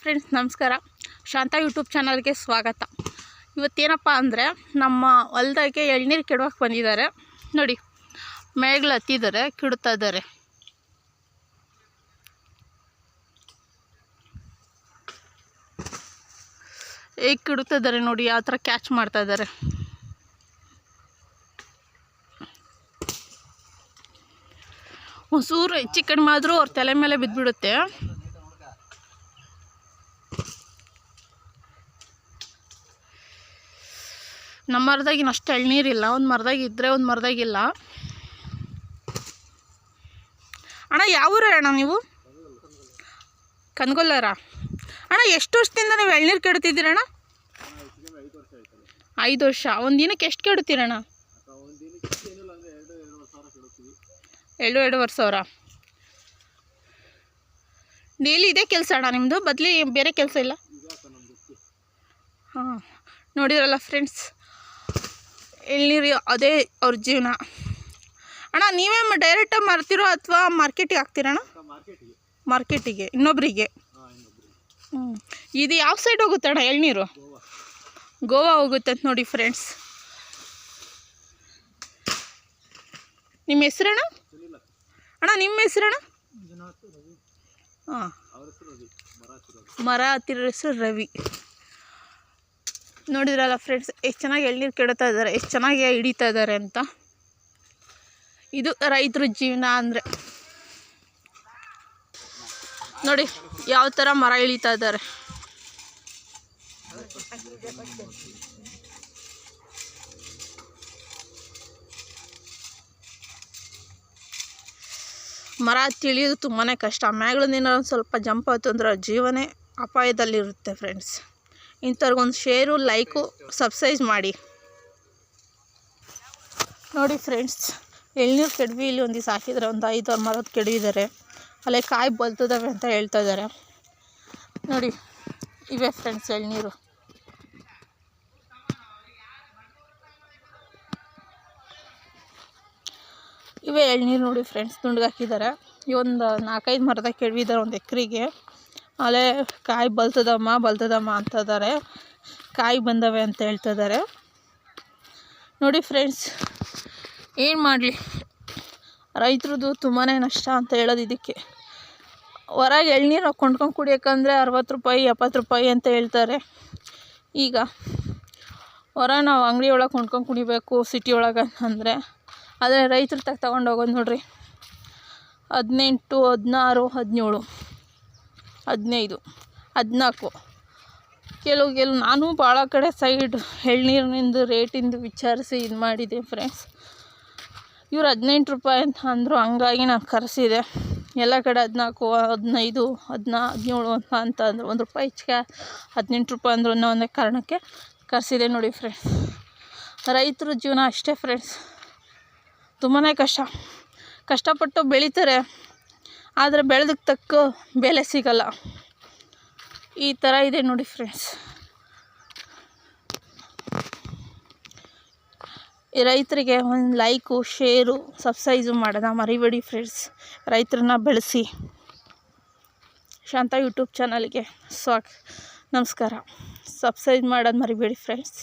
Friends, ನಮಸ್ಕಾರ. ಶಾಂತ YouTube ಚಾನಲ್ಗೆ ಸ್ವಾಗತ. ಇವತ್ತೇನಪ್ಪ ಅಂದರೆ ನಮ್ಮ ಹೊಲ್ದಾಗೆ ಎಳ್ನೀರು ಕೆಡೋಕೆ ಬಂದಿದ್ದಾರೆ. ನೋಡಿ, ಮೇಗ್ಲು ಹತ್ತಿದ್ದಾರೆ, ಕಿಡ್ತಾ ಇದ್ದಾರೆ. ಹೇಗೆ ಕಿಡುತ್ತಾ ಇದ್ದಾರೆ ನೋಡಿ ಯಾವ ಥರ ಕ್ಯಾಚ್ ಮಾಡ್ತಾ ಇದ್ದಾರೆ. ಒಂಚೂರು ಹೆಚ್ಚು ಕಡಿಮೆ ಆದರೂ ಅವ್ರ ತಲೆ ಮೇಲೆ ಬಿದ್ದುಬಿಡುತ್ತೆ ನಮ್ಮ ಮರದಾಗ ಇನ್ನಷ್ಟು ಎಳ್ನೀರಿಲ್ಲ ಒಂದು ಮರದಾಗ ಇದ್ದರೆ ಒಂದು ಮರದಾಗಿಲ್ಲ ಅಣ್ಣ, ಯಾವ ಅಣ್ಣ ನೀವು? ಕನ್ಗೊಲ್ಲಾರ? ಅಣ್ಣ, ಎಷ್ಟು ವರ್ಷದಿಂದ ನೀವು ಎಳ್ನೀರು ಕೆಡ್ತಿದ್ದೀರಣ್ಣ ಐದು ವರ್ಷ. ಒಂದು ದಿನಕ್ಕೆ ಎಷ್ಟು ಕೆಡುತ್ತೀರಣ್ಣ ಎರಡು, ಎರಡೂವರೆ ಸಾವಿರ. ಡೈಲಿ ಇದೇ ಕೆಲಸ ಅಣ್ಣ ನಿಮ್ಮದು ಬದಲಿ ಬೇರೆ ಕೆಲಸ ಇಲ್ಲ? ಹಾಂ, ನೋಡಿದ್ರಲ್ಲ ಫ್ರೆಂಡ್ಸ್ ಎಳ್ನೀರು ಅದೇ ಅವ್ರ ಜೀವನ. ಅಣ್ಣ ನೀವೇ ಡೈರೆಕ್ಟಾಗಿ ಮಾರ್ತಿರೋ ಅಥವಾ ಮಾರ್ಕೆಟಿಗೆ ಹಾಕ್ತೀರಣ್ಣ ಮಾರ್ಕೆಟಿಗೆ ಇನ್ನೊಬ್ಬರಿಗೆ ಹ್ಞೂ ಇದು ಯಾವ ಸೈಡ್ ಹೋಗುತ್ತೆ ಅಣ್ಣ ಎಳ್ನೀರು? ಗೋವಾ ಹೋಗುತ್ತೆ ಅಂತ ನೋಡಿ ಫ್ರೆಂಡ್ಸ್ ನಿಮ್ಮ ಹೆಸ್ರಣ್ಣ ಅಣ್ಣ? ನಿಮ್ಮ ಹೆಸ್ರಣ್ಣ ಹಾಂ. ಮರ ಹತ್ತಿರ ಹೆಸರು ರವಿ. ನೋಡಿದ್ರಲ್ಲ ಫ್ರೆಂಡ್ಸ್ ಎಷ್ಟು ಚೆನ್ನಾಗಿ ಎಳ್ನೀರು ಕೆಡ್ತಾ ಇದ್ದಾರೆ ಎಷ್ಟು ಚೆನ್ನಾಗಿ ಹಿಡಿತಾ ಇದ್ದಾರೆ ಅಂತ. ಇದು ರೈತರ ಜೀವನ ಅಂದರೆ. ನೋಡಿ ಯಾವ ಥರ ಮರ ಇಳಿತಾ ಇದ್ದಾರೆ ಮರ ತಿಳಿಯೋದು ತುಂಬಾ ಕಷ್ಟ. ಮ್ಯಾಗಳಿಂದ ಒಂದು ಸ್ವಲ್ಪ ಜಂಪ್ ಆಯ್ತು ಅಂದ್ರೆ ಜೀವನೇ ಅಪಾಯದಲ್ಲಿರುತ್ತೆ ಫ್ರೆಂಡ್ಸ್ ಇಂಥವ್ರಿಗೊಂದು ಶೇರು, ಲೈಕು, ಸಬ್ಸ್ಕ್ರೈಬ್ ಮಾಡಿ. ನೋಡಿ ಫ್ರೆಂಡ್ಸ್, ಎಳ್ನೀರು ಕೆಡವಿ ಇಲ್ಲಿ ಒಂದು ದಿವಸ ಹಾಕಿದ್ದಾರೆ ಒಂದು ಐದು ಆರು ಮರದ ಕೆಡವಿದ್ದಾರೆ ಅಲ್ಲೇ ಕಾಯಿ ಬಲ್ತದವೆ ಅಂತ ಹೇಳ್ತಾ ಇದ್ದಾರೆ ನೋಡಿ, ಇವೆ ಫ್ರೆಂಡ್ಸ್ ಎಳ್ನೀರು. ಇವೆ ಎಳ್ನೀರು ನೋಡಿ ಫ್ರೆಂಡ್ಸ್, ದುಂಡ್ಗೆ ಹಾಕಿದ್ದಾರೆ ಈ ಒಂದು ನಾಲ್ಕೈದು ಮರದ ಕೆಡವಿದ್ದಾರೆ ಒಂದು ಎಕರೆಗೆ. ಅಲ್ಲೇ ಕಾಯಿ ಬಲ್ತದಮ್ಮ ಬಲ್ತದಮ್ಮ ಅಂತದ್ದಾರೆ ಕಾಯಿ ಬಂದವೆ ಅಂತ ಹೇಳ್ತಿದ್ದಾರೆ ನೋಡಿ ಫ್ರೆಂಡ್ಸ್, ಏನು ಮಾಡಲಿ? ರೈತರದ್ದು ತುಂಬಾ ನಷ್ಟ ಅಂತ ಹೇಳೋದು ಇದಕ್ಕೆ. ಹೊರಗೆ ಎಳ್ನೀರು ಕೊಂಡ್ಕೊಂಡು ಕುಡಿಯೋಕ್ಕಂದ್ರೆ ಅರವತ್ತು ರೂಪಾಯಿ ಎಪ್ಪತ್ತು ರೂಪಾಯಿ ಅಂತ ಹೇಳ್ತಾರೆ. ಈಗ ಹೊರ ನಾವು ಅಂಗಡಿ ಒಳಗೆ ಕೊಂಡ್ಕೊಂಡು ಕುಡಿಬೇಕು ಸಿಟಿ ಒಳಗೆ ಅಂತಂದರೆ, ಆದರೆ ರೈತರು ತಗ ತಗೊಂಡು ಹೋಗೋದು ನೋಡಿರಿ. ಹದಿನೆಂಟು, ಹದಿನಾರು, ಹದಿನೇಳು. ಹದಿನೈದು, ಹದಿನಾಲ್ಕು. ಕೆಲವು ಕೆಲವು ನಾನು ಭಾಳ ಕಡೆ ಸೈಡ್ ಎಳ್ನೀರಿನಿಂದು ರೇಟಿಂದು ವಿಚಾರಿಸಿ ಇದು ಮಾಡಿದೆ ಫ್ರೆಂಡ್ಸ್. ಇವ್ರು ಹದಿನೆಂಟು ರೂಪಾಯಿ ಅಂತ ಅಂದರು ಹಂಗಾಗಿ ನಾನು ಕರೆಸಿದೆ. ಎಲ್ಲ ಕಡೆ ಹದಿನಾಲ್ಕು, ಹದಿನೈದು, ಹದಿನಾ, ಹದಿನೇಳು ಅಂತ ಅಂತ ಅಂದರು. ಒಂದು ರೂಪಾಯಿ ಹೆಚ್ಚಿಗೆ ಹದಿನೆಂಟು ರೂಪಾಯಿ ಅಂದರು ಅನ್ನೋ ಒಂದೇ ಕಾರಣಕ್ಕೆ ಕರೆಸಿದೆ ನೋಡಿ ಫ್ರೆಂಡ್ಸ್. ರೈತರ ಜೀವನ ಅಷ್ಟೇ ಫ್ರೆಂಡ್ಸ್. ತುಂಬಾ ಕಷ್ಟ. ಕಷ್ಟಪಟ್ಟು ಬೆಳೀತಾರೆ. ಆದರೆ ಬೆಳೆದಕ್ಕೆ ತಕ್ಕ ಬೆಲೆ ಸಿಗಲ್ಲ. ಈ ಥರ ಇದೆ ನೋಡಿ ಫ್ರೆಂಡ್ಸ್ ರೈತರಿಗೆ ಒಂದು ಲೈಕು ಶೇರು ಸಬ್ಸ್ಕ್ರೈಸು ಮಾಡೋದ ಮರಿಬೇಡಿ ಫ್ರೆಂಡ್ಸ್ ರೈತರನ್ನ ಬೆಳೆಸಿ. ಶಾಂತ ಯೂಟ್ಯೂಬ್ ಚಾನಲ್ಗೆ ಸ್ವಾಗ ನಮಸ್ಕಾರ. ಸಬ್ಸ್ಕ್ರೈಬ್ ಮಾಡೋದು ಮರಿಬೇಡಿ ಫ್ರೆಂಡ್ಸ್